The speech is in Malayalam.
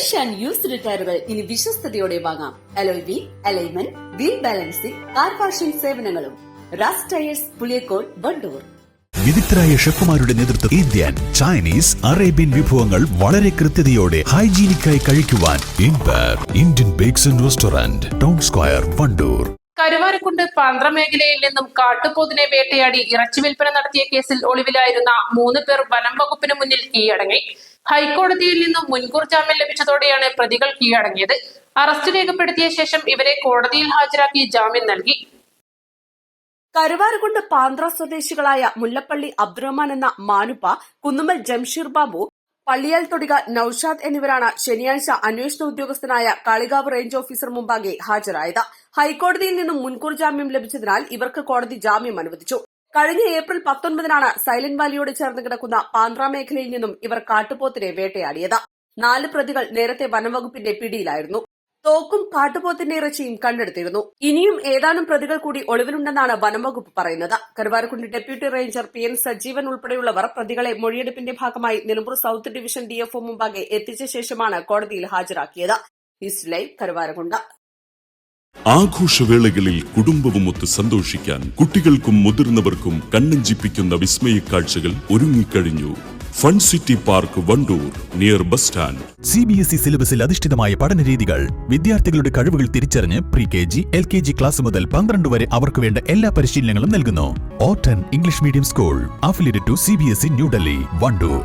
ഫ്രഷ് ആൻഡ് യൂസ്ഡ് ടയറുകൾ ഇനി വിശ്വസ്തയോടെ വാങ്ങാം. Alloy wheel alignment wheel balancing car washing സേവനങ്ങളും. Ras tyres Puliyakkode Wandoor. വിദഗ്ധരായ ഷെഫുമാരുടെ നേതൃത്വം ഇന്ത്യൻ ചൈനീസ് അറേബ്യൻ വിഭവങ്ങൾ വളരെ കൃത്യതയോടെ ഹൈജീനിക്കായി കഴിക്കുവാൻ Indian bakes and restaurant town square Wandoor. Karuvarakundu Panthra മേഖലയിൽ നിന്നും കാട്ടുപോത്തിനെ വേട്ടയാടി ഇറച്ചി വിൽപ്പന നടത്തിയ കേസിൽ ഒളിവിലായിരുന്ന മൂന്ന് പേർ വനം വകുപ്പിന് മുന്നിൽ കീഴടങ്ങി. ഹൈക്കോടതിയിൽ നിന്നും മുൻകൂർ ജാമ്യം ലഭിച്ചതോടെയാണ് പ്രതികൾ കീഴടങ്ങിയത്. അറസ്റ്റ് രേഖപ്പെടുത്തിയ ശേഷം ഇവരെ കോടതിയിൽ ഹാജരാക്കി ജാമ്യം നൽകി. കരുവാരുകൊണ്ട് പാന്ത്ര സ്വദേശികളായ മുല്ലപ്പള്ളി അബ്ദുറഹ്മാൻ എന്ന മാനുപ്പ കുന്നുമ്മൽ ജംഷീർ ബാബു പള്ളിയാൽ തൊടിക നൌഷാദ് എന്നിവരാണ് ശനിയാഴ്ച അന്വേഷണ ഉദ്യോഗസ്ഥനായ കാളികാവ് റേഞ്ച് ഓഫീസർ മുമ്പാകെ ഹാജരായത്. ഹൈക്കോടതിയിൽ നിന്നും മുൻകൂർ ജാമ്യം ലഭിച്ചതിനാൽ ഇവർക്ക് കോടതി ജാമ്യം അനുവദിച്ചു. കഴിഞ്ഞ ഏപ്രിൽ പത്തൊൻപതിനാണ് സൈലന്റ് വാലിയോട് ചേർന്ന് കിടക്കുന്ന പാന്ത്ര മേഖലയിൽ നിന്നും ഇവർ കാട്ടുപോത്തിനെ വേട്ടയാടിയത്. നാല് പ്രതികൾ നേരത്തെ വനംവകുപ്പിന്റെ പിടിയിലായിരുന്നു. തോക്കും കാട്ടുപോത്തിന്റെ ഇറച്ചിയും കണ്ടെടുത്തിരുന്നു. ഇനിയും ഏതാനും പ്രതികൾ കൂടി ഒളിവിലുണ്ടെന്നാണ് വനംവകുപ്പ് പറയുന്നത്. Karuvarakundu deputy ranger P N Sajeevan ഉൾപ്പെടെയുള്ളവർ പ്രതികളെ മൊഴിയെടുപ്പിന്റെ ഭാഗമായി നിലമ്പൂർ സൌത്ത് ഡിവിഷൻ ഡിഎഫ്ഒ മുമ്പാകെ എത്തിച്ച ശേഷമാണ് കോടതിയിൽ ഹാജരാക്കിയത്. East live Karuvarakundu. ആഘോഷവേളകളിൽ കുടുംബവുമൊത്ത് സന്തോഷിക്കാൻ കുട്ടികൾക്കും മുതിർന്നവർക്കും കണ്ണഞ്ചിപ്പിക്കുന്ന വിസ്മയ കാഴ്ചകൾ ഒരുങ്ങിക്കഴിഞ്ഞു. Fun city park Wandoor near bus stand. C B S E സിലബസിൽ അധിഷ്ഠിതമായ പഠന രീതികൾ വിദ്യാർത്ഥികളുടെ കഴിവുകൾ തിരിച്ചറിഞ്ഞ് pre K G L K G class മുതൽ പന്ത്രണ്ട് വരെ അവർക്ക് വേണ്ട എല്ലാ പരിശീലനങ്ങളും നൽകുന്നു. ഓട്ടൻ English medium school affiliated to C B S E New Delhi Wandoor